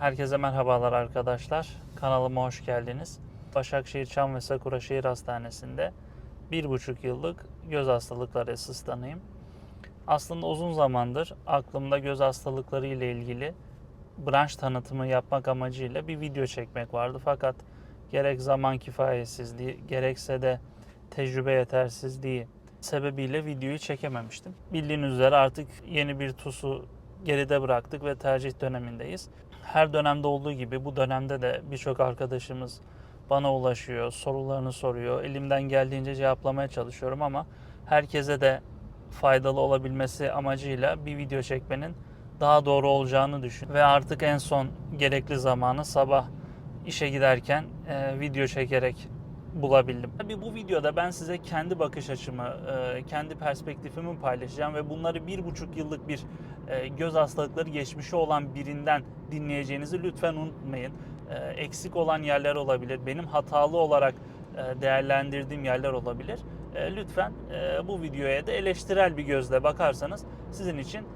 Herkese merhabalar arkadaşlar. Kanalıma hoş geldiniz. Başakşehir Çam ve Sakura Şehir Hastanesi'nde bir buçuk yıllık göz hastalıkları asistanıyım. Aslında uzun zamandır aklımda göz hastalıkları ile ilgili branş tanıtımı yapmak amacıyla bir video çekmek vardı. Fakat gerek zaman kifayetsizliği gerekse de tecrübe yetersizliği sebebiyle videoyu çekememiştim. Bildiğiniz üzere artık yeni bir TUS'u geride bıraktık ve tercih dönemindeyiz. Her dönemde olduğu gibi bu dönemde de birçok arkadaşımız bana ulaşıyor, sorularını soruyor. Elimden geldiğince cevaplamaya çalışıyorum ama herkese de faydalı olabilmesi amacıyla bir video çekmenin daha doğru olacağını düşün. Ve artık en son gerekli zamanı sabah işe giderken e, video çekerek bulabildim. Tabii bu videoda ben size kendi bakış açımı, e, kendi perspektifimi paylaşacağım ve bunları bir buçuk yıllık bir e, göz hastalıkları geçmişi olan birinden dinleyeceğinizi lütfen unutmayın. E, Eksik olan yerler olabilir, benim hatalı olarak değerlendirdiğim yerler olabilir. Lütfen bu videoya da eleştirel bir gözle bakarsanız sizin için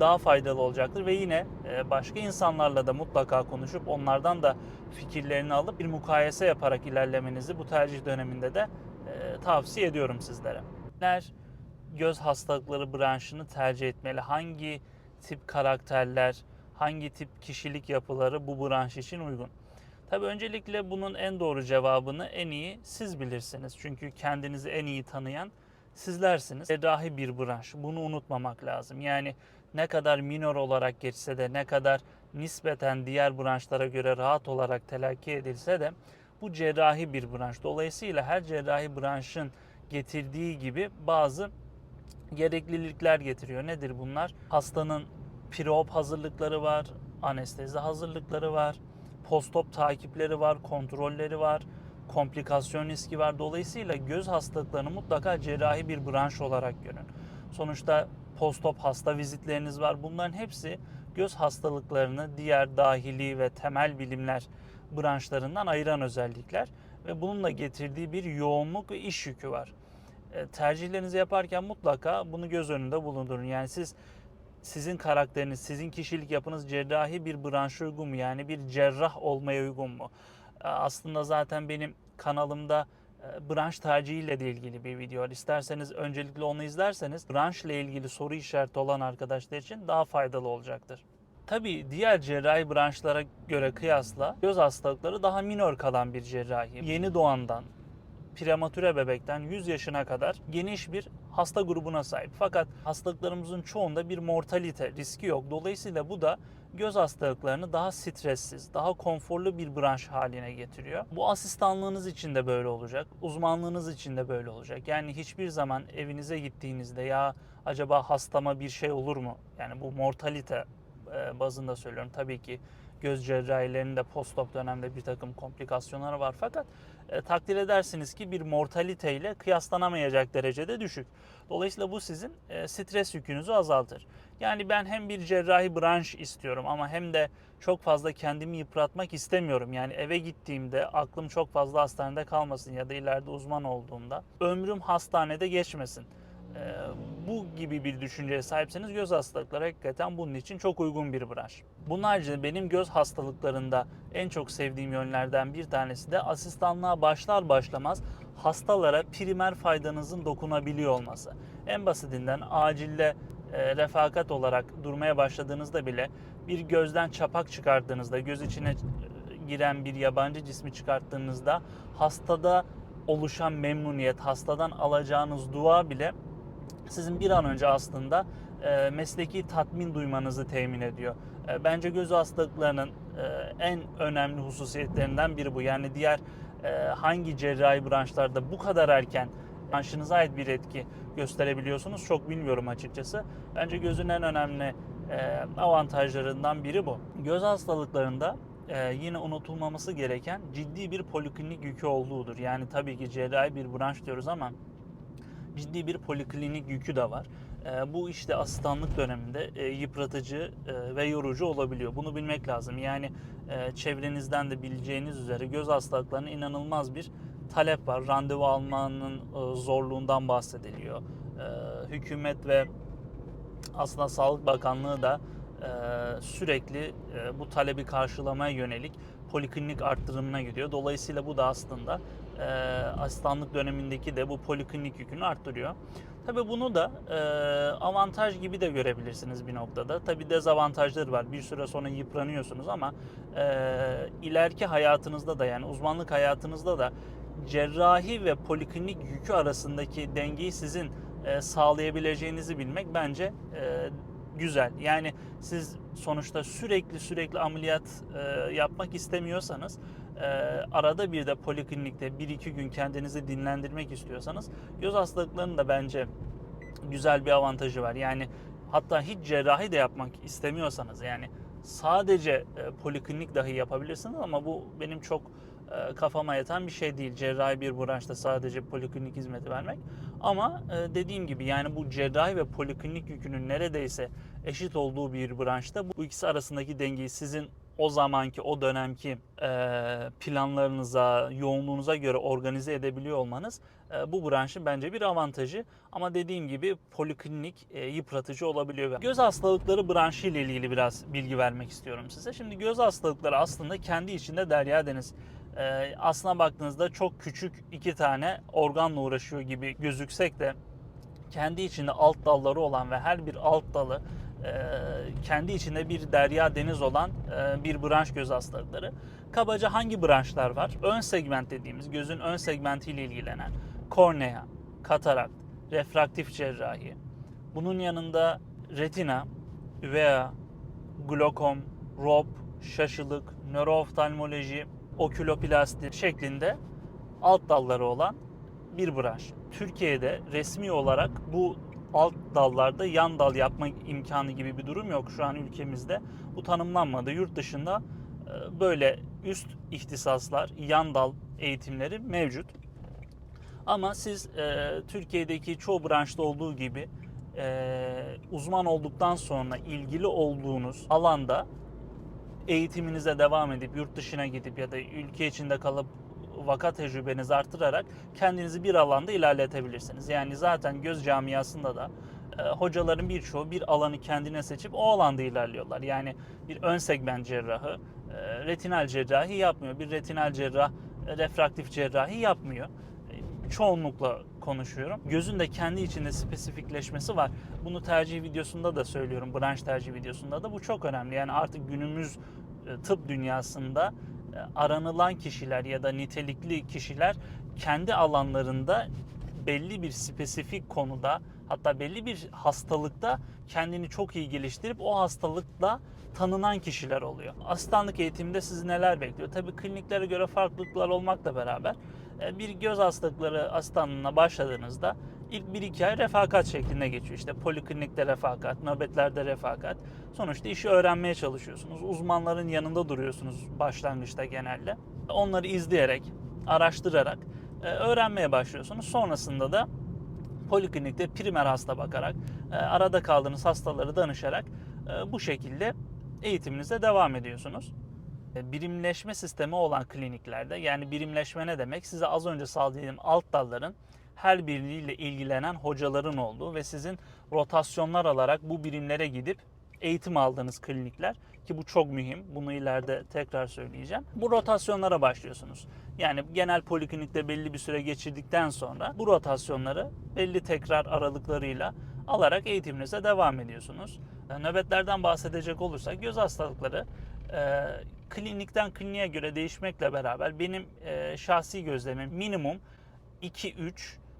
daha faydalı olacaktır ve yine e, başka insanlarla da mutlaka konuşup onlardan da fikirlerini alıp bir mukayese yaparak ilerlemenizi bu tercih döneminde de e, tavsiye ediyorum sizlere. Neler göz hastalıkları branşını tercih etmeli? Hangi tip karakterler, hangi tip kişilik yapıları bu branş için uygun? Tabii öncelikle bunun en doğru cevabını en iyi siz bilirsiniz. Çünkü kendinizi en iyi tanıyan sizlersiniz. Cerrahi bir branş. Bunu unutmamak lazım. Yani ne kadar minor olarak geçse de ne kadar nispeten diğer branşlara göre rahat olarak telakki edilse de bu cerrahi bir branş. Dolayısıyla her cerrahi branşın getirdiği gibi bazı gereklilikler getiriyor. Nedir bunlar? Hastanın pre-op hazırlıkları var, anestezi hazırlıkları var, post-op takipleri var, kontrolleri var, komplikasyon riski var. Dolayısıyla göz hastalıklarını mutlaka cerrahi bir branş olarak görün. Sonuçta post-op hasta vizitleriniz var. Bunların hepsi göz hastalıklarını diğer dahili ve temel bilimler branşlarından ayıran özellikler ve bununla getirdiği bir yoğunluk ve iş yükü var. E, Tercihlerinizi yaparken mutlaka bunu göz önünde bulundurun. Yani siz sizin karakteriniz, sizin kişilik yapınız cerrahi bir branşa uygun mu? Yani bir cerrah olmaya uygun mu? E, Aslında zaten benim kanalımda branş tercihiyle de ilgili bir video var. İsterseniz öncelikle onu izlerseniz branşla ilgili soru işareti olan arkadaşlar için daha faydalı olacaktır. Tabii diğer cerrahi branşlara göre kıyasla göz hastalıkları daha minor kalan bir cerrahi. Yeni doğandan, prematüre bebekten 100 yaşına kadar geniş bir hasta grubuna sahip. Fakat hastalıklarımızın çoğunda bir mortalite riski yok. Dolayısıyla bu da göz hastalıklarını daha stressiz, daha konforlu bir branş haline getiriyor. Bu asistanlığınız için de böyle olacak, uzmanlığınız için de böyle olacak. Yani hiçbir zaman evinize gittiğinizde ya acaba hastama bir şey olur mu? Yani bu mortalite e, bazında söylüyorum. Tabii ki göz cerrahilerinde post-op dönemde bir takım komplikasyonları var fakat e, takdir edersiniz ki bir mortalite ile kıyaslanamayacak derecede düşük. Dolayısıyla bu sizin e, stres yükünüzü azaltır. Yani ben hem bir cerrahi branş istiyorum ama hem de çok fazla kendimi yıpratmak istemiyorum. Yani eve gittiğimde aklım çok fazla hastanede kalmasın ya da ileride uzman olduğumda ömrüm hastanede geçmesin. Ee, bu gibi bir düşünceye sahipseniz göz hastalıkları hakikaten bunun için çok uygun bir branş. Bunun haricinde benim göz hastalıklarında en çok sevdiğim yönlerden bir tanesi de asistanlığa başlar başlamaz hastalara primer faydanızın dokunabiliyor olması. En basitinden acilde e, refakat olarak durmaya başladığınızda bile bir gözden çapak çıkardığınızda, göz içine e, giren bir yabancı cismi çıkarttığınızda hastada oluşan memnuniyet, hastadan alacağınız dua bile sizin bir an önce aslında e, mesleki tatmin duymanızı temin ediyor. E, bence göz hastalıklarının e, en önemli hususiyetlerinden biri bu. Yani diğer hangi cerrahi branşlarda bu kadar erken branşınıza ait bir etki gösterebiliyorsunuz çok bilmiyorum açıkçası. Bence gözün en önemli avantajlarından biri bu. Göz hastalıklarında yine unutulmaması gereken ciddi bir poliklinik yükü olduğudur. Yani tabii ki cerrahi bir branş diyoruz ama ciddi bir poliklinik yükü de var. E, bu işte asistanlık döneminde e, yıpratıcı e, ve yorucu olabiliyor. Bunu bilmek lazım. Yani e, çevrenizden de bileceğiniz üzere göz hastalıklarına inanılmaz bir talep var. Randevu almanın e, zorluğundan bahsediliyor. E, hükümet ve aslında Sağlık Bakanlığı da sürekli e, bu talebi karşılamaya yönelik poliklinik arttırımına gidiyor. Dolayısıyla bu da aslında e, asistanlık dönemindeki de bu poliklinik yükünü arttırıyor. Tabii bunu da e, avantaj gibi de görebilirsiniz bir noktada. Tabii dezavantajları var. Bir süre sonra yıpranıyorsunuz ama e, ileriki hayatınızda da yani uzmanlık hayatınızda da cerrahi ve poliklinik yükü arasındaki dengeyi sizin e, sağlayabileceğinizi bilmek bence e, güzel. Yani siz sonuçta sürekli sürekli ameliyat e, yapmak istemiyorsanız e, arada bir de poliklinikte bir iki gün kendinizi dinlendirmek istiyorsanız göz hastalıklarının da bence güzel bir avantajı var. Yani hatta hiç cerrahi de yapmak istemiyorsanız yani sadece e, poliklinik dahi yapabilirsiniz ama bu benim çok kafama yatan bir şey değil. Cerrahi bir branşta sadece poliklinik hizmeti vermek. Ama e, dediğim gibi yani bu cerrahi ve poliklinik yükünün neredeyse eşit olduğu bir branşta bu ikisi arasındaki dengeyi sizin o zamanki, o dönemki e, planlarınıza, yoğunluğunuza göre organize edebiliyor olmanız e, bu branşın bence bir avantajı. Ama dediğim gibi poliklinik e, yıpratıcı olabiliyor. Göz hastalıkları branşı ile ilgili biraz bilgi vermek istiyorum size. Şimdi göz hastalıkları aslında kendi içinde derya deniz. E, aslına baktığınızda çok küçük iki tane organla uğraşıyor gibi gözüksek de kendi içinde alt dalları olan ve her bir alt dalı e, kendi içinde bir derya deniz olan e, bir branş göz hastalıkları. Kabaca hangi branşlar var? Ön segment dediğimiz gözün ön segmentiyle ilgilenen kornea, katarakt, refraktif cerrahi. Bunun yanında retina, uvea, glokom, ROP, şaşılık, nörooftalmoloji, oküloplasti şeklinde alt dalları olan bir branş. Türkiye'de resmi olarak bu alt dallarda yan dal yapma imkanı gibi bir durum yok şu an ülkemizde. Bu tanımlanmadı. Yurt dışında e, böyle üst ihtisaslar, yan dal eğitimleri mevcut. Ama siz e, Türkiye'deki çoğu branşta olduğu gibi e, uzman olduktan sonra ilgili olduğunuz alanda eğitiminize devam edip yurt dışına gidip ya da ülke içinde kalıp vaka tecrübenizi artırarak kendinizi bir alanda ilerletebilirsiniz. Yani zaten göz camiasında da e, hocaların birçoğu bir alanı kendine seçip o alanda ilerliyorlar. Yani bir ön segment cerrahı e, retinal cerrahi yapmıyor. Bir retinal cerrah e, refraktif cerrahi yapmıyor. E, çoğunlukla konuşuyorum. Gözün de kendi içinde spesifikleşmesi var. Bunu tercih videosunda da söylüyorum. Branş tercih videosunda da bu çok önemli. Yani artık günümüz e, tıp dünyasında e, aranılan kişiler ya da nitelikli kişiler kendi alanlarında belli bir spesifik konuda hatta belli bir hastalıkta kendini çok iyi geliştirip o hastalıkla tanınan kişiler oluyor. Asistanlık eğitiminde sizi neler bekliyor? Tabii kliniklere göre farklılıklar olmakla beraber bir göz hastalıkları asistanlığına başladığınızda ilk 1-2 ay refakat şeklinde geçiyor. İşte poliklinikte refakat, nöbetlerde refakat. Sonuçta işi öğrenmeye çalışıyorsunuz. Uzmanların yanında duruyorsunuz başlangıçta genelde. Onları izleyerek, araştırarak e, öğrenmeye başlıyorsunuz. Sonrasında da poliklinikte primer hasta bakarak, e, arada kaldığınız hastaları danışarak bu şekilde eğitiminize devam ediyorsunuz. E, Birimleşme sistemi olan kliniklerde yani birimleşme ne demek? Size az önce sağladığım alt dalların her biriyle ilgilenen hocaların olduğu ve sizin rotasyonlar alarak bu birimlere gidip eğitim aldığınız klinikler ki bu çok mühim. Bunu ileride tekrar söyleyeceğim. Bu rotasyonlara başlıyorsunuz. Yani genel poliklinikte belli bir süre geçirdikten sonra bu rotasyonları belli tekrar aralıklarıyla alarak eğitiminize devam ediyorsunuz. E, Nöbetlerden bahsedecek olursak göz hastalıkları e, klinikten kliniğe göre değişmekle beraber benim e, şahsi gözlemim minimum 2-3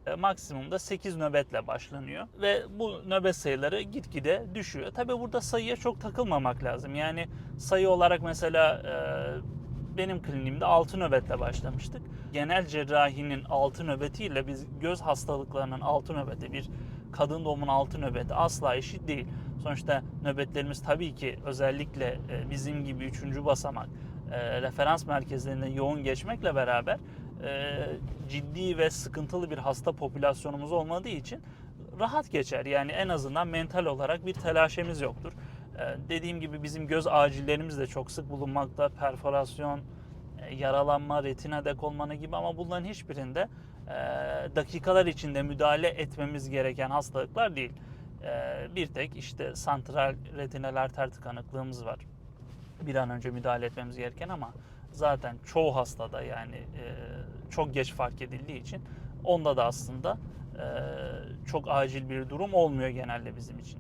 e, maksimumda 8 nöbetle başlanıyor ve bu nöbet sayıları gitgide düşüyor. Tabi burada sayıya çok takılmamak lazım. Yani sayı olarak mesela e, benim kliniğimde 6 nöbetle başlamıştık. Genel cerrahinin 6 nöbetiyle biz göz hastalıklarının 6 nöbeti bir kadın doğumun 6 nöbeti asla eşit değil. Sonuçta nöbetlerimiz tabii ki özellikle e, bizim gibi 3. basamak e, referans merkezlerinde yoğun geçmekle beraber e, ciddi ve sıkıntılı bir hasta popülasyonumuz olmadığı için rahat geçer. Yani en azından mental olarak bir telaşemiz yoktur. Dediğim gibi bizim göz acillerimiz de çok sık bulunmakta. Perforasyon, yaralanma, retina dekolmanı gibi ama bunların hiçbirinde dakikalar içinde müdahale etmemiz gereken hastalıklar değil. Ee, bir tek işte santral retinal arter tıkanıklığımız var. Bir an önce müdahale etmemiz gereken ama zaten çoğu hastada yani e, çok geç fark edildiği için onda da aslında e, çok acil bir durum olmuyor genelde bizim için.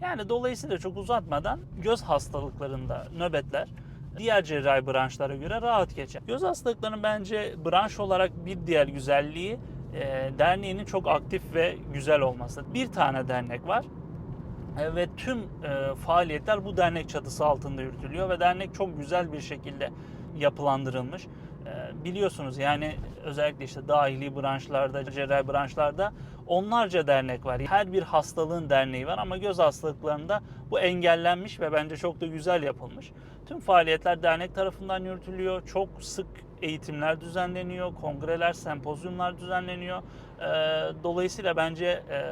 Yani dolayısıyla çok uzatmadan göz hastalıklarında nöbetler diğer cerrahi branşlara göre rahat geçer. Göz hastalıklarının bence branş olarak bir diğer güzelliği e, derneğinin çok aktif ve güzel olması. Bir tane dernek var e, ve tüm e, faaliyetler bu dernek çatısı altında yürütülüyor ve dernek çok güzel bir şekilde yapılandırılmış. E, biliyorsunuz yani özellikle işte dahili branşlarda, cerrahi branşlarda onlarca dernek var. Her bir hastalığın derneği var ama göz hastalıklarında bu engellenmiş ve bence çok da güzel yapılmış. Tüm faaliyetler dernek tarafından yürütülüyor. Çok sık eğitimler düzenleniyor, kongreler, sempozyumlar düzenleniyor. Ee, Dolayısıyla bence e,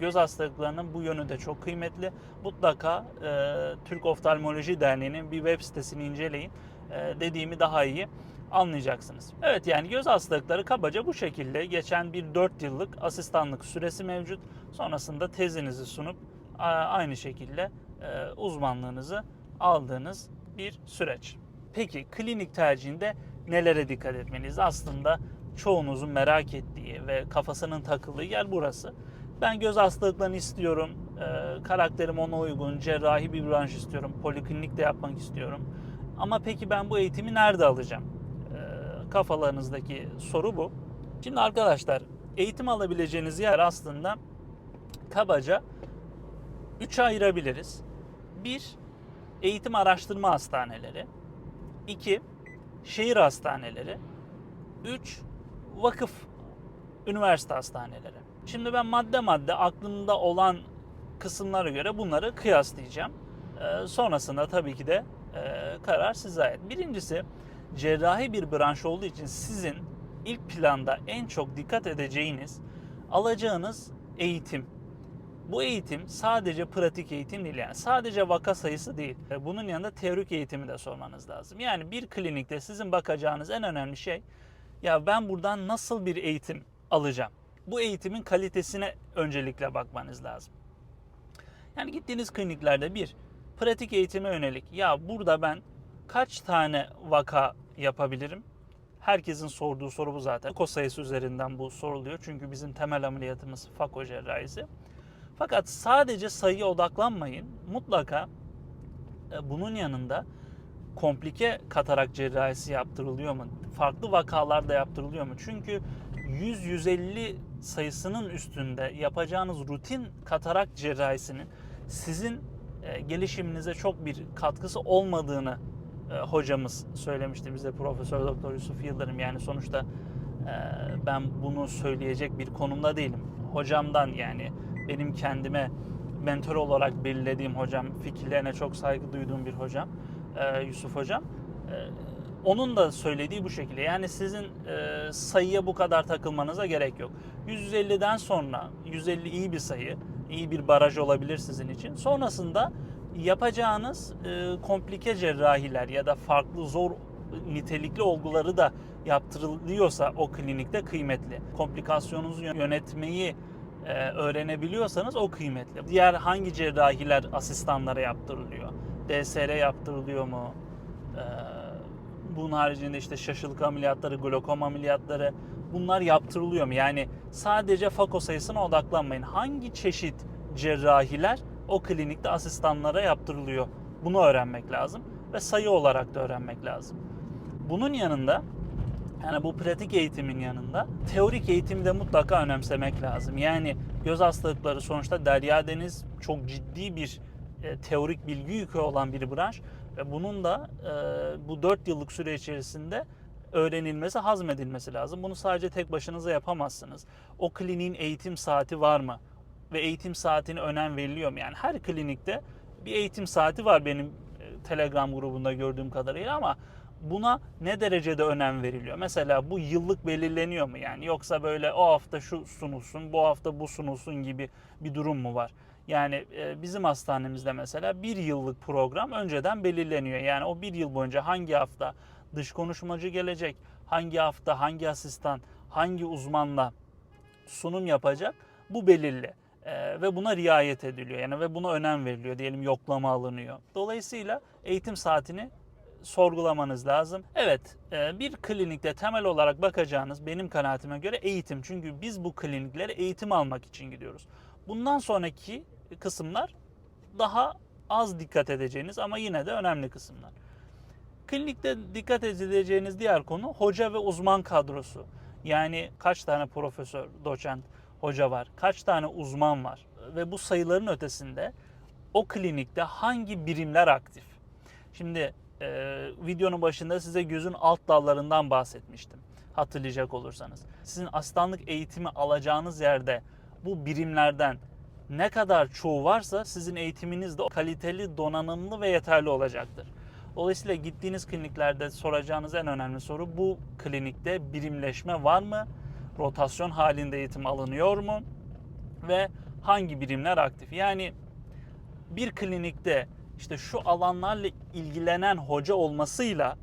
göz hastalıklarının bu yönü de çok kıymetli. Mutlaka e, Türk Oftalmoloji Derneği'nin bir web sitesini inceleyin. E, Dediğimi daha iyi anlayacaksınız. Evet yani göz hastalıkları kabaca bu şekilde geçen bir 4 yıllık asistanlık süresi mevcut. Sonrasında tezinizi sunup aynı şekilde e, uzmanlığınızı aldığınız bir süreç. Peki klinik tercihinde nelere dikkat etmeliyiz? Aslında çoğunuzun merak ettiği ve kafasının takıldığı yer burası. Ben göz hastalıklarını istiyorum, e, karakterim ona uygun, cerrahi bir branş istiyorum, poliklinik de yapmak istiyorum. Ama peki ben bu eğitimi nerede alacağım? Kafalarınızdaki soru bu. Şimdi arkadaşlar eğitim alabileceğiniz yer aslında kabaca 3'e ayırabiliriz. 1. Eğitim araştırma hastaneleri. 2. Şehir hastaneleri. 3. Vakıf üniversite hastaneleri. Şimdi ben madde madde aklımda olan kısımlara göre bunları kıyaslayacağım. Ee, sonrasında tabii ki de e, karar size ait. Birincisi cerrahi bir branş olduğu için sizin ilk planda en çok dikkat edeceğiniz alacağınız eğitim. Bu eğitim sadece pratik eğitim değil yani sadece vaka sayısı değil. E, Bunun yanında teorik eğitimi de sormanız lazım. Yani bir klinikte sizin bakacağınız en önemli şey ya ben buradan nasıl bir eğitim alacağım? Bu eğitimin kalitesine öncelikle bakmanız lazım. Yani gittiğiniz kliniklerde bir pratik eğitime yönelik ya burada ben kaç tane vaka yapabilirim? Herkesin sorduğu soru bu zaten. Vaka sayısı üzerinden bu soruluyor. Çünkü bizim temel ameliyatımız fako cerrahisi. Fakat sadece sayıya odaklanmayın. Mutlaka e, bunun yanında komplike katarak cerrahisi yaptırılıyor mu? Farklı vakalarda yaptırılıyor mu? Çünkü 100-150 sayısının üstünde yapacağınız rutin katarak cerrahisinin sizin e, gelişiminize çok bir katkısı olmadığını e, hocamız söylemişti bize Profesör Doktor Yusuf Yıldırım. Yani sonuçta e, ben bunu söyleyecek bir konumda değilim. Hocamdan yani benim kendime mentor olarak belirlediğim hocam, fikirlerine çok saygı duyduğum bir hocam, e, Yusuf hocam. Onun da söylediği bu şekilde. Yani sizin sayıya bu kadar takılmanıza gerek yok. 150'den sonra 150 iyi bir sayı, iyi bir baraj olabilir sizin için. Sonrasında yapacağınız e, komplike cerrahiler ya da farklı zor nitelikli olguları da yaptırılıyorsa o klinikte kıymetli. Komplikasyonunuzu yönetmeyi e, öğrenebiliyorsanız o kıymetli. Diğer hangi cerrahiler asistanlara yaptırılıyor? DSR yaptırılıyor mu? E, bunun haricinde işte şaşılık ameliyatları, glokom ameliyatları bunlar yaptırılıyor mu? Yani sadece fako sayısına odaklanmayın. Hangi çeşit cerrahiler o klinikte asistanlara yaptırılıyor? Bunu öğrenmek lazım ve sayı olarak da öğrenmek lazım. Bunun yanında yani bu pratik eğitimin yanında teorik eğitimi de mutlaka önemsemek lazım. Yani göz hastalıkları sonuçta derya deniz çok ciddi bir e, teorik bilgi yükü olan bir branş ve bunun da e, bu 4 yıllık süre içerisinde öğrenilmesi, hazmedilmesi lazım. Bunu sadece tek başınıza yapamazsınız. O kliniğin eğitim saati var mı? Ve eğitim saatine önem veriliyor mu? Yani her klinikte bir eğitim saati var benim e, Telegram grubunda gördüğüm kadarıyla ama buna ne derecede önem veriliyor? Mesela bu yıllık belirleniyor mu yani? Yoksa böyle o hafta şu sunulsun, bu hafta bu sunulsun gibi bir durum mu var? Yani e, bizim hastanemizde mesela bir yıllık program önceden belirleniyor. Yani o bir yıl boyunca hangi hafta dış konuşmacı gelecek, hangi hafta hangi asistan, hangi uzmanla sunum yapacak bu belirli. Ee, ve buna riayet ediliyor. Yani ve buna önem veriliyor. Diyelim yoklama alınıyor. Dolayısıyla eğitim saatini sorgulamanız lazım. Evet, e, bir klinikte temel olarak bakacağınız benim kanaatime göre eğitim. Çünkü biz bu kliniklere eğitim almak için gidiyoruz. Bundan sonraki kısımlar daha az dikkat edeceğiniz ama yine de önemli kısımlar. Klinikte dikkat edeceğiniz diğer konu hoca ve uzman kadrosu. Yani kaç tane profesör, doçent, hoca var, kaç tane uzman var ve bu sayıların ötesinde o klinikte hangi birimler aktif? Şimdi e, videonun başında size gözün alt dallarından bahsetmiştim. Hatırlayacak olursanız. Sizin asistanlık eğitimi alacağınız yerde bu birimlerden ne kadar çoğu varsa sizin eğitiminiz de kaliteli, donanımlı ve yeterli olacaktır. Dolayısıyla gittiğiniz kliniklerde soracağınız en önemli soru bu klinikte birimleşme var mı? Rotasyon halinde eğitim alınıyor mu? Ve hangi birimler aktif? Yani bir klinikte işte şu alanlarla ilgilenen hoca olmasıyla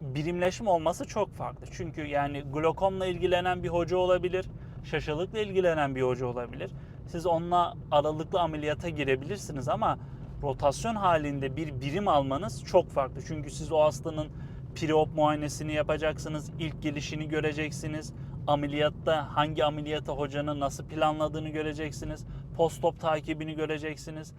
birimleşme olması çok farklı. Çünkü yani glokomla ilgilenen bir hoca olabilir, şaşalıkla ilgilenen bir hoca olabilir. Siz onunla aralıklı ameliyata girebilirsiniz ama rotasyon halinde bir birim almanız çok farklı. Çünkü siz o hastanın preop muayenesini yapacaksınız, ilk gelişini göreceksiniz. Ameliyatta hangi ameliyata hocanın nasıl planladığını göreceksiniz. Post-op takibini göreceksiniz.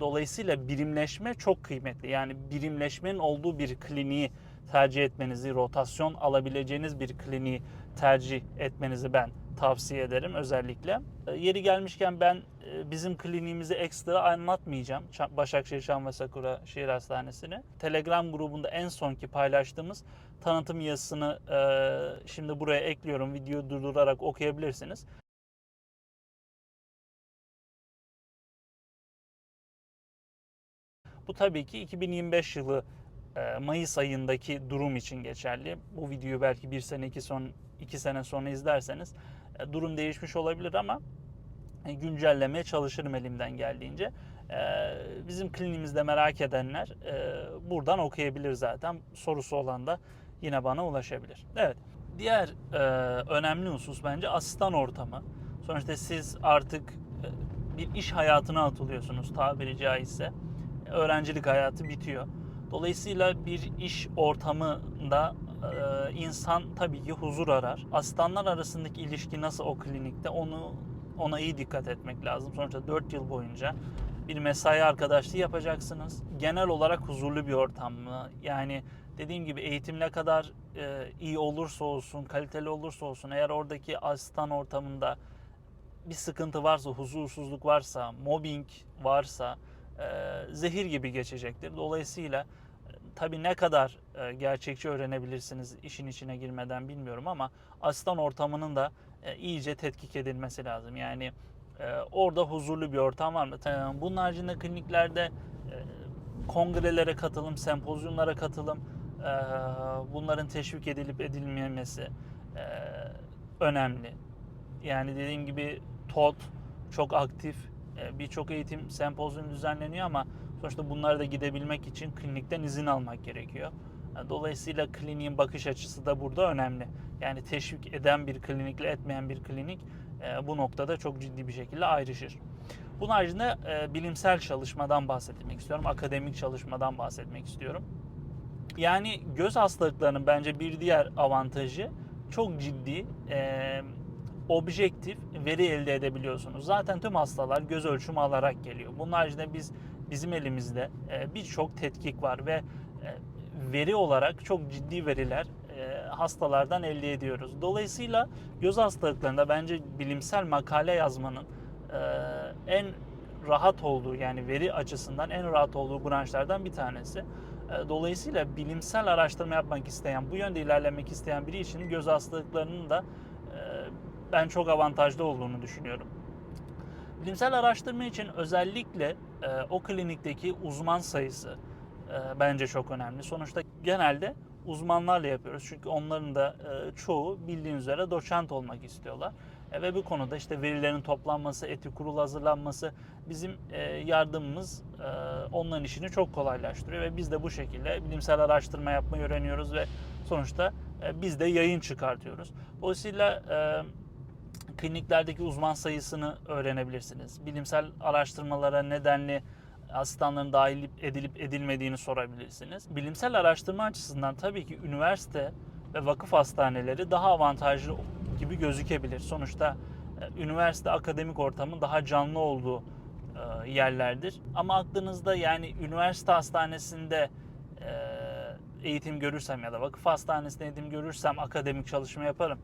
Dolayısıyla birimleşme çok kıymetli. Yani birimleşmenin olduğu bir kliniği tercih etmenizi, rotasyon alabileceğiniz bir kliniği tercih etmenizi ben tavsiye ederim özellikle. E, Yeri gelmişken ben e, bizim kliniğimizi ekstra anlatmayacağım. Başakşehir Şan ve Sakura Şehir Hastanesi'ni. Telegram grubunda en sonki paylaştığımız tanıtım yazısını e, şimdi buraya ekliyorum. Videoyu durdurarak okuyabilirsiniz. Bu tabii ki 2025 yılı Mayıs ayındaki durum için geçerli. Bu videoyu belki bir sene, iki, son, iki sene sonra izlerseniz durum değişmiş olabilir ama e, güncellemeye çalışırım elimden geldiğince. E, Bizim klinimizde merak edenler e, buradan okuyabilir zaten. Sorusu olan da yine bana ulaşabilir. Evet. Diğer e, önemli husus bence asistan ortamı. Sonuçta siz artık e, bir iş hayatına atılıyorsunuz tabiri caizse. Öğrencilik hayatı bitiyor. Dolayısıyla bir iş ortamında e, insan tabii ki huzur arar. Asistanlar arasındaki ilişki nasıl o klinikte onu ona iyi dikkat etmek lazım. Sonuçta 4 yıl boyunca bir mesai arkadaşlığı yapacaksınız. Genel olarak huzurlu bir ortam mı? Yani dediğim gibi eğitim ne kadar e, iyi olursa olsun, kaliteli olursa olsun eğer oradaki asistan ortamında bir sıkıntı varsa, huzursuzluk varsa, mobbing varsa e, zehir gibi geçecektir. Dolayısıyla tabii ne kadar e, gerçekçi öğrenebilirsiniz işin içine girmeden bilmiyorum ama asistan ortamının da e, iyice tetkik edilmesi lazım. Yani e, orada huzurlu bir ortam var mı? Bunun haricinde kliniklerde e, kongrelere katılım, sempozyumlara katılım, e, bunların teşvik edilip edilmemesi e, önemli. Yani dediğim gibi TOT çok aktif. E, Birçok eğitim sempozyum düzenleniyor ama sonuçta bunlara da gidebilmek için klinikten izin almak gerekiyor. Dolayısıyla kliniğin bakış açısı da burada önemli. Yani teşvik eden bir klinikle etmeyen bir klinik e, bu noktada çok ciddi bir şekilde ayrışır. Bunun haricinde e, bilimsel çalışmadan bahsetmek istiyorum. Akademik çalışmadan bahsetmek istiyorum. Yani göz hastalıklarının bence bir diğer avantajı çok ciddi e, objektif veri elde edebiliyorsunuz. Zaten tüm hastalar göz ölçümü alarak geliyor. Bunun haricinde biz bizim elimizde e, birçok tetkik var ve e, veri olarak çok ciddi veriler e, hastalardan elde ediyoruz. Dolayısıyla göz hastalıklarında bence bilimsel makale yazmanın en rahat olduğu yani veri açısından en rahat olduğu branşlardan bir tanesi. Dolayısıyla bilimsel araştırma yapmak isteyen, bu yönde ilerlemek isteyen biri için göz hastalıklarının da ben çok avantajlı olduğunu düşünüyorum. Bilimsel araştırma için özellikle e, o klinikteki uzman sayısı e, bence çok önemli. Sonuçta genelde uzmanlarla yapıyoruz. Çünkü onların da e, çoğu bildiğiniz üzere doçent olmak istiyorlar. E, ve bu konuda işte verilerin toplanması, etik kurul hazırlanması bizim e, yardımımız e, onların işini çok kolaylaştırıyor ve biz de bu şekilde bilimsel araştırma yapmayı öğreniyoruz ve sonuçta e, biz de yayın çıkartıyoruz. Dolayısıyla e, kliniklerdeki uzman sayısını öğrenebilirsiniz. Bilimsel araştırmalara nedenli asistanların dahil edilip edilmediğini sorabilirsiniz. Bilimsel araştırma açısından tabii ki üniversite ve vakıf hastaneleri daha avantajlı gibi gözükebilir. Sonuçta e, üniversite akademik ortamın daha canlı olduğu e, yerlerdir. Ama aklınızda yani üniversite hastanesinde e, eğitim görürsem ya da vakıf hastanesinde eğitim görürsem akademik çalışma yaparım.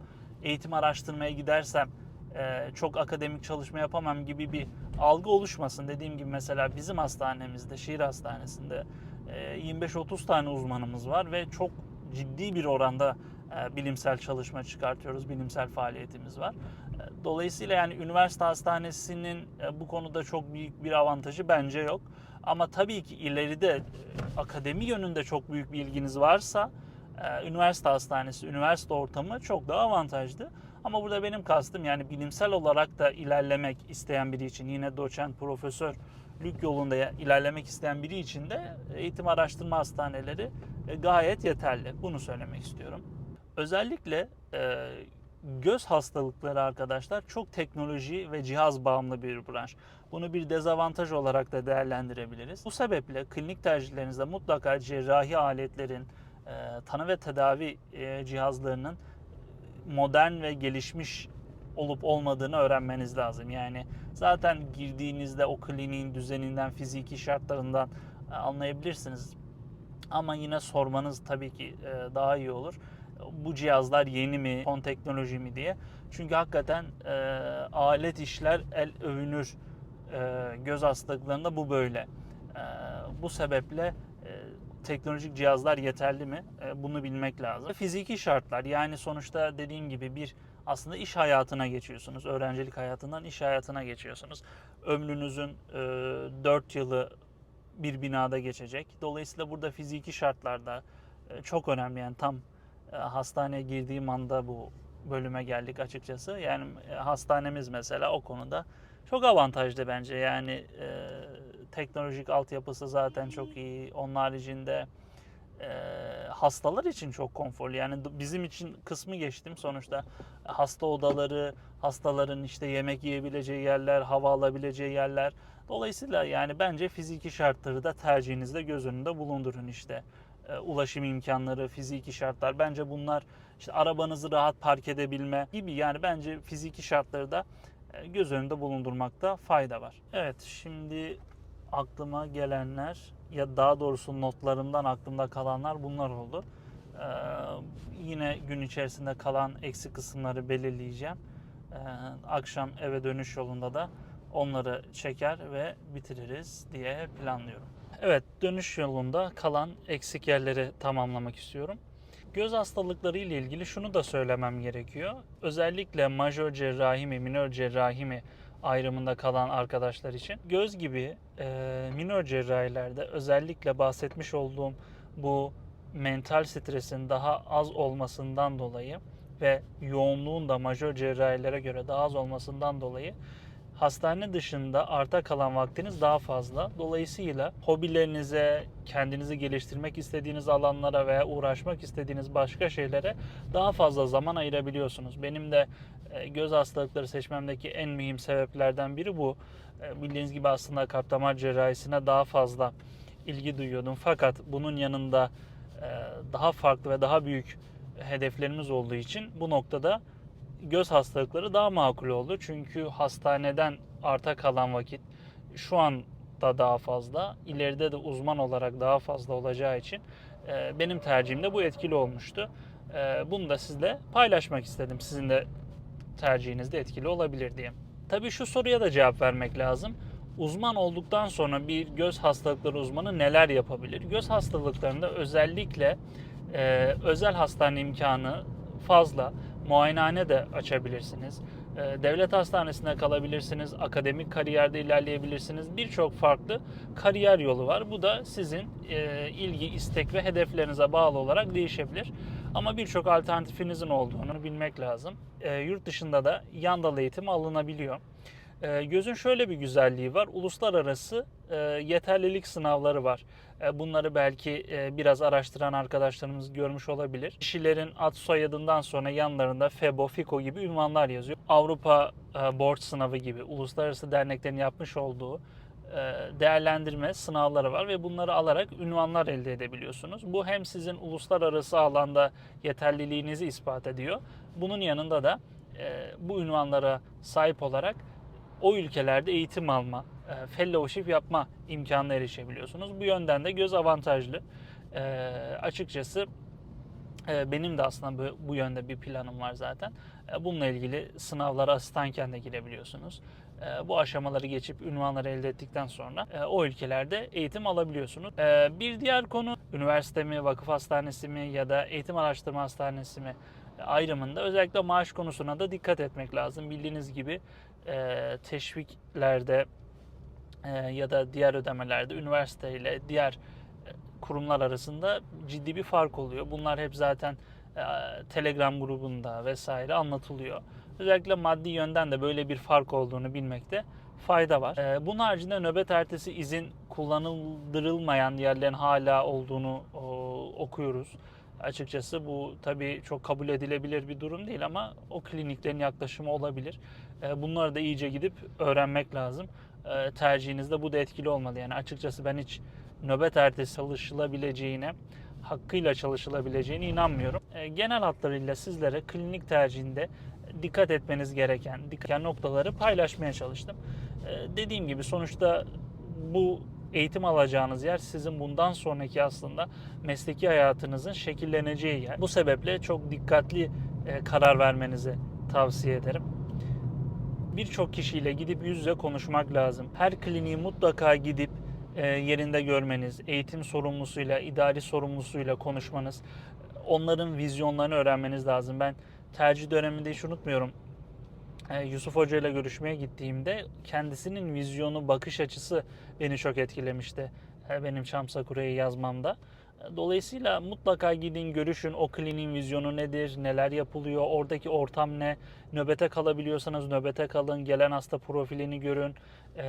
Eğitim araştırmaya gidersem e, çok akademik çalışma yapamam gibi bir algı oluşmasın. Dediğim gibi mesela bizim hastanemizde, şehir hastanesinde e, 25-30 tane uzmanımız var ve çok ciddi bir oranda e, bilimsel çalışma çıkartıyoruz, bilimsel faaliyetimiz var. E, Dolayısıyla yani üniversite hastanesinin e, bu konuda çok büyük bir avantajı bence yok. Ama tabii ki ileride e, akademi yönünde çok büyük bir ilginiz varsa e, üniversite hastanesi, üniversite ortamı çok daha avantajlı. Ama burada benim kastım yani bilimsel olarak da ilerlemek isteyen biri için yine doçent, profesörlük yolunda ya- ilerlemek isteyen biri için de eğitim araştırma hastaneleri e, gayet yeterli. Bunu söylemek istiyorum. Özellikle e, göz hastalıkları arkadaşlar çok teknoloji ve cihaz bağımlı bir branş. Bunu bir dezavantaj olarak da değerlendirebiliriz. Bu sebeple klinik tercihlerinizde mutlaka cerrahi aletlerin, tanı ve tedavi e, cihazlarının modern ve gelişmiş olup olmadığını öğrenmeniz lazım. Yani zaten girdiğinizde o kliniğin düzeninden, fiziki şartlarından e, anlayabilirsiniz. Ama yine sormanız tabii ki e, daha iyi olur. Bu cihazlar yeni mi, son teknoloji mi diye. Çünkü hakikaten e, alet işler el övünür. E, göz hastalıklarında bu böyle. E, bu sebeple e, teknolojik cihazlar yeterli mi? E, bunu bilmek lazım. Fiziki şartlar yani sonuçta dediğim gibi bir aslında iş hayatına geçiyorsunuz. Öğrencilik hayatından iş hayatına geçiyorsunuz. Ömrünüzün e, 4 yılı bir binada geçecek. Dolayısıyla burada fiziki şartlarda e, çok önemli. Yani tam e, hastaneye girdiğim anda bu bölüme geldik açıkçası. Yani e, hastanemiz mesela o konuda çok avantajlı bence. Yani e, teknolojik altyapısı zaten çok iyi. Onun haricinde e, hastalar için çok konforlu. Yani bizim için kısmı geçtim sonuçta hasta odaları, hastaların işte yemek yiyebileceği yerler, hava alabileceği yerler. Dolayısıyla yani bence fiziki şartları da tercihinizde göz önünde bulundurun işte. E, ulaşım imkanları, fiziki şartlar bence bunlar işte arabanızı rahat park edebilme gibi yani bence fiziki şartları da e, göz önünde bulundurmakta fayda var. Evet şimdi aklıma gelenler ya daha doğrusu notlarımdan aklımda kalanlar bunlar oldu. Ee, yine gün içerisinde kalan eksik kısımları belirleyeceğim. Ee, akşam eve dönüş yolunda da onları çeker ve bitiririz diye planlıyorum. Evet dönüş yolunda kalan eksik yerleri tamamlamak istiyorum. Göz hastalıkları ile ilgili şunu da söylemem gerekiyor. Özellikle majör cerrahi mi, minör cerrahi mi ayrımında kalan arkadaşlar için. Göz gibi e, minör cerrahilerde özellikle bahsetmiş olduğum bu mental stresin daha az olmasından dolayı ve yoğunluğun da majör cerrahilere göre daha az olmasından dolayı hastane dışında arta kalan vaktiniz daha fazla. Dolayısıyla hobilerinize, kendinizi geliştirmek istediğiniz alanlara veya uğraşmak istediğiniz başka şeylere daha fazla zaman ayırabiliyorsunuz. Benim de e, göz hastalıkları seçmemdeki en mühim sebeplerden biri bu. E, Bildiğiniz gibi aslında kalp damar cerrahisine daha fazla ilgi duyuyordum. Fakat bunun yanında e, daha farklı ve daha büyük hedeflerimiz olduğu için bu noktada göz hastalıkları daha makul oldu. Çünkü hastaneden arta kalan vakit şu anda daha fazla, ileride de uzman olarak daha fazla olacağı için e, benim tercihimde bu etkili olmuştu. E, Bunu da sizle paylaşmak istedim. Sizin de tercihinizde etkili olabilir diye. Tabii şu soruya da cevap vermek lazım. Uzman olduktan sonra bir göz hastalıkları uzmanı neler yapabilir? Göz hastalıklarında özellikle e, özel hastane imkanı fazla. Muayenehane de açabilirsiniz. E, devlet hastanesinde kalabilirsiniz. Akademik kariyerde ilerleyebilirsiniz. Birçok farklı kariyer yolu var. Bu da sizin e, ilgi, istek ve hedeflerinize bağlı olarak değişebilir. Ama birçok alternatifinizin olduğunu bilmek lazım. E, yurt dışında da yan dal eğitimi alınabiliyor. E, gözün şöyle bir güzelliği var. Uluslararası e, yeterlilik sınavları var. E, bunları belki e, biraz araştıran arkadaşlarımız görmüş olabilir. Kişilerin ad soyadından sonra yanlarında FEBO, FIKO gibi ünvanlar yazıyor. Avrupa e, Board Sınavı gibi uluslararası derneklerin yapmış olduğu e, değerlendirme sınavları var ve bunları alarak ünvanlar elde edebiliyorsunuz. Bu hem sizin uluslararası alanda yeterliliğinizi ispat ediyor. Bunun yanında da e, bu ünvanlara sahip olarak o ülkelerde eğitim alma, e, fellowship yapma imkanına erişebiliyorsunuz. Bu yönden de göz avantajlı. E, açıkçası e, benim de aslında bu, bu yönde bir planım var zaten. E, bununla ilgili sınavlara asistanken de girebiliyorsunuz. E, bu aşamaları geçip ünvanları elde ettikten sonra e, o ülkelerde eğitim alabiliyorsunuz. E, bir diğer konu üniversite mi, vakıf hastanesi mi ya da eğitim araştırma hastanesi mi ayrımında özellikle maaş konusuna da dikkat etmek lazım. Bildiğiniz gibi e, teşviklerde e, ya da diğer ödemelerde üniversite ile diğer e, kurumlar arasında ciddi bir fark oluyor. Bunlar hep zaten e, Telegram grubunda vesaire anlatılıyor. Özellikle maddi yönden de böyle bir fark olduğunu bilmekte fayda var. E, bunun haricinde nöbet ertesi izin kullanıldırılmayan yerlerin hala olduğunu o, okuyoruz. Açıkçası bu tabii çok kabul edilebilir bir durum değil ama o kliniklerin yaklaşımı olabilir. E, bunları da iyice gidip öğrenmek lazım. E, tercihinizde bu da etkili olmalı. Yani açıkçası ben hiç nöbet ertesi çalışılabileceğine, hakkıyla çalışılabileceğine inanmıyorum. E, genel hatlarıyla sizlere klinik tercihinde dikkat etmeniz gereken dikkat noktaları paylaşmaya çalıştım. Dediğim gibi sonuçta bu eğitim alacağınız yer sizin bundan sonraki aslında mesleki hayatınızın şekilleneceği yer. Bu sebeple çok dikkatli e, karar vermenizi tavsiye ederim. Birçok kişiyle gidip yüz yüze konuşmak lazım. Her kliniği mutlaka gidip e, yerinde görmeniz, eğitim sorumlusuyla, idari sorumlusuyla konuşmanız, onların vizyonlarını öğrenmeniz lazım. Ben tercih döneminde hiç unutmuyorum. E, Yusuf Hoca ile görüşmeye gittiğimde kendisinin vizyonu, bakış açısı beni çok etkilemişti. e, Benim Çam Sakura'yı yazmamda. Dolayısıyla mutlaka gidin görüşün o kliniğin vizyonu nedir, neler yapılıyor, oradaki ortam ne, nöbete kalabiliyorsanız nöbete kalın, gelen hasta profilini görün. E,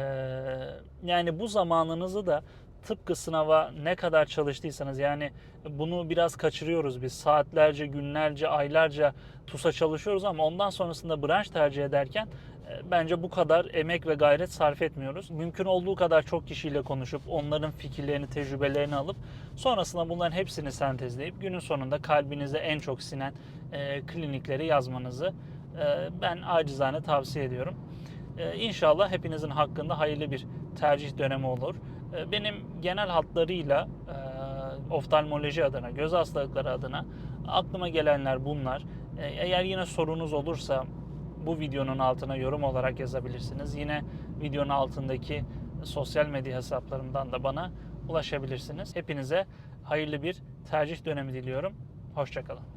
Yani bu zamanınızı da tıpkı sınava ne kadar çalıştıysanız yani bunu biraz kaçırıyoruz biz. Saatlerce, günlerce, aylarca TUS'a çalışıyoruz ama ondan sonrasında branş tercih ederken e, bence bu kadar emek ve gayret sarf etmiyoruz. Mümkün olduğu kadar çok kişiyle konuşup onların fikirlerini, tecrübelerini alıp sonrasında bunların hepsini sentezleyip günün sonunda kalbinize en çok sinen e, klinikleri yazmanızı e, ben acizane tavsiye ediyorum. E, İnşallah hepinizin hakkında hayırlı bir tercih dönemi olur. E, Benim genel hatlarıyla e, oftalmoloji adına, göz hastalıkları adına aklıma gelenler bunlar. E, Eğer yine sorunuz olursa bu videonun altına yorum olarak yazabilirsiniz. Yine videonun altındaki sosyal medya hesaplarımdan da bana ulaşabilirsiniz. Hepinize hayırlı bir tercih dönemi diliyorum. Hoşçakalın.